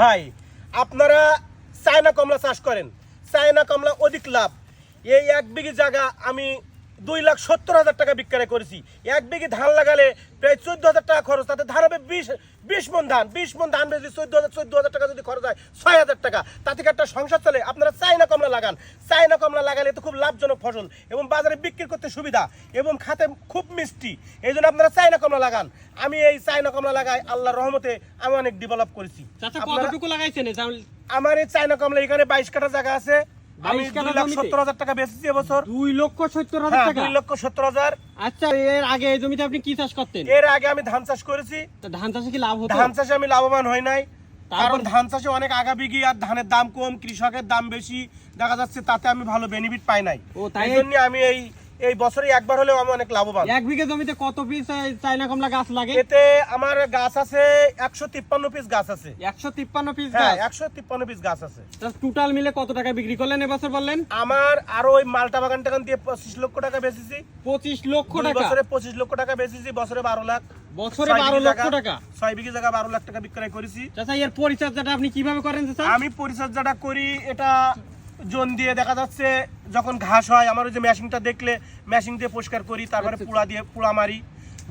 ভাই, আপনারা চায়না কমলা চাষ করেন। চায়না কমলা অধিক লাভ। এই এক বিঘি জায়গা আমি দুই লাখ সত্তর হাজার টাকা বিক্রয় করেছি। এক বিঘে ধান লাগালে প্রায় চোদ্দ হাজার টাকা খরচ তাতে ধান হবে বিশ বিশ মন ধান। বিশ মন ধান বেশি চোদ্দ হাজার চোদ্দ হাজার টাকা যদি খরচ হয় ছয় হাজার টাকা। তাতে একটা সংসার চলে? আপনারা চায়না কমলা লাগান। চায়না কমলা লাগালে তো খুব লাভজনক ফসল এবং বাজারে বিক্রি করতে সুবিধা এবং খাতে খুব মিষ্টি। এই জন্য আপনারা চায়না কমলা লাগান। আমি এই চায়না কমলা লাগাই আল্লাহর রহমতে আমি অনেক ডেভেলপ করেছি? আমার এই চায়না কমলা এখানে বাইশ কাঠা জায়গা আছে। আমি দুই লাখ সত্তর হাজার টাকা বেচেছি এবছর। দুই লক্ষ সত্তর হাজার হ্যাঁ টাকা? দুই লক্ষ সত্তর হাজার। আচ্ছা এর আগে এই জমিতে আপনি কি চাষ করতেন? এর আগে আমি ধান চাষ করেছি। ধান চাষে কি লাভ হতো? ধান চাষে আমি লাভবান হই নাই। কারণ ধান চাষে অনেক আগা বিঘি আর ধানের দাম কম কৃষকের দাম বেশি। দেখা যাচ্ছে তাতে আমি ভালো বেনিফিট পাই নাই। ও, তাই? জন্য আমি এই এই বছরে একবার হলেও আমি অনেক লাভবান। এক বিঘে জমিতে কত পিস চাইনা কমলা গাছ লাগে? এতে আমার গাছ আছে একশো তিপ্পান্ন পিস গাছ আছে। একশো তিপ্পান্ন পিস হ্যাঁ একশো তিপ্পান্ন পিস গাছ আছে। টোটাল মিলে কত টাকা বিক্রি করলেন এবছর বললেন? আমার আরও ওই মালটা বাগান টাগান দিয়ে পঁচিশ লক্ষ টাকা বেচেছি। পঁচিশ লক্ষ টাকা? বছরে পঁচিশ লক্ষ টাকা বেচেছি বছরে বারো লাখ। বছরে বারো লক্ষ টাকা? ছয় বিঘি জায়গা বারো লাখ টাকা বিক্রয় করেছি। চাচা এর পরিচর্যাটা আপনি কীভাবে করেন আমি পরিচর্যাটা করি এটা জোন দিয়ে দেখা যাচ্ছে যখন ঘাস হয় আমার ওই যে মেশিনটা দেখলে মেশিন দিয়ে পরিষ্কার করি তারপরে আচ্ছা, পুড়া দিয়ে পুড়া মারি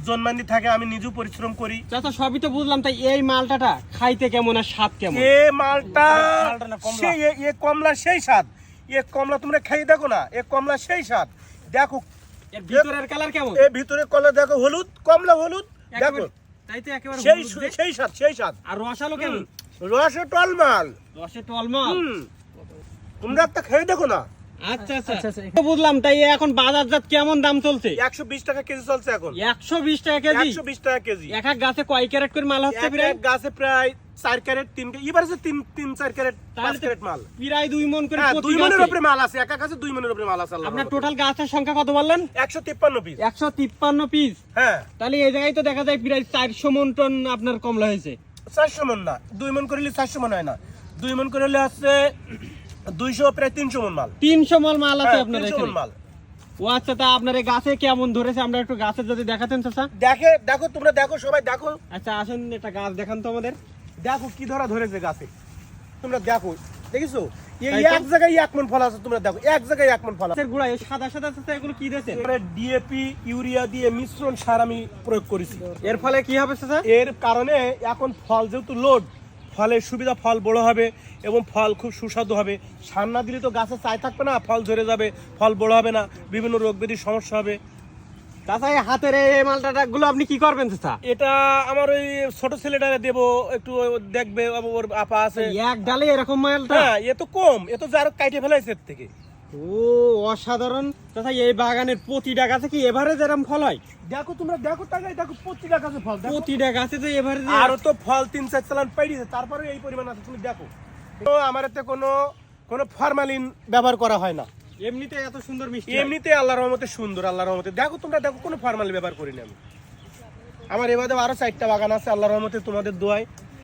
জন্মান্দি থাকে আমি নিজেও পরিশ্রম করি। চাচা সবই তো বুঝলাম তাই এই মালটাটা খাইতে কেমন আর স্বাদ কেমন? এ মালটা। সেই এ- কমলা সেই স্বাদ। এ কমলা তোমরা খেয়ে দেখো না এ কমলা সেই স্বাদ। দেখো। এর ভিতরের কালার কেমন? এ ভিতরে কমলা দেখো হলুদ কমলা হলুদ দেখো। তাই তো একেবারে সেই সেই স্বাদ সেই স্বাদ। আর রসালো কেমন? রসে টলমাল। রসে টলমল। তোমরা একটা খেয়ে দেখো না। আচ্ছা আচ্ছা। তো বুঝলাম তাই এখন বাজারজাত কেমন দাম চলছে? একশো বিশ টাকা কেজি চলছে এখন। একশো বিশ টাকা কেজি? একশো বিশ টাকা কেজি। এক এক গাছে কয় ক্যারেট করে মাল হচ্ছে প্রায়? গাছে প্রায় চার ক্যারেট তিন এবার আছে তিন তিন চার ক্যারেট পাঁচ ক্যারেট মাল। প্রায় দুই মন করে হ্যাঁ দুই মনের উপরে মাল আছে এক এক গাছে দুই মনের উপরে মাল আছে আপনার টোটাল গাছের সংখ্যা কত বললেন? একশো তিপ্পান্ন পিস একশো তিপ্পান্ন পিস হ্যাঁ। তাহলে এই জায়গায় তো দেখা যায় প্রায় চারশো মন টন আপনার কমলা হয়েছে। চারশো মন না দুই মন করলে চারশো মন হয় না। দুই মন করলে আছে দুইশো প্রায় তিনশো মন মাল। তিনশো মল মাল আছে হ্যাঁ, আপনার এখানে। মাল। ও আচ্ছা তা আপনার এই গাছে কেমন ধরেছে? আমরা একটু গাছের যদি দেখাতেন চাচা দেখে দেখো তোমরা দেখো সবাই দেখো। আচ্ছা আসেন একটা গাছ দেখান তো আমাদের। দেখো কি ধরা ধরেছে গাছে। তোমরা দেখো দেখিছো? এই এক জায়গায় এক মন ফল আছে তোমরা দেখো। এক জায়গায় এক মন ফল আছে। সাদা সাদা এগুলো কি ডিএপি ইউরিয়া দিয়ে মিশ্রণ সার আমি প্রয়োগ করেছি। এর ফলে কি হবে এর কারণে এখন ফল যেহেতু লোড ফলের সুবিধা ফল বড় হবে এবং ফল খুব সুস্বাদু হবে। সার না দিলে তো গাছে চাই থাকবে না ফল ঝরে যাবে ফল বড় হবে না বিভিন্ন রোগ ব্যাধির সমস্যা হবে। চাচা এই হাতের এই মালটাগুলো আপনি কি করবেন চাচা? এটা আমার ওই ছোট ছেলেটাকে দেবো একটু দেখবে ওর আপা আছে। এক ডালে এরকম মালটা? হ্যাঁ এ তো কম এ তো যার কাইটে ফেলাইছে এর থেকে। ও অসাধারণ। চাচা এই বাগানের প্রতিটা গাছে কি এভারেজ এরকম ফল হয়? দেখো তোমরা দেখো টাকায় দেখো প্রতিটা গাছে ফল প্রতিটা গাছে তো এভারেজ আরও তো ফল তিন চার চালান পাইছে তারপরে এই পরিমাণ আছে তুমি দেখো। তো আমার এতে কোনো কোনো ফরমালিন ব্যবহার করা হয় না। এমনিতে এত সুন্দর মিষ্টি এমনিতে আল্লাহর রহমতে সুন্দর আল্লাহর রহমতে। দেখো তোমরা দেখো কোনো ফরমালিন ব্যবহার করিনি আমি। আমার এবারে আরও চারটা বাগান আছে আল্লাহর রহমতে তোমাদের দোয়ায়।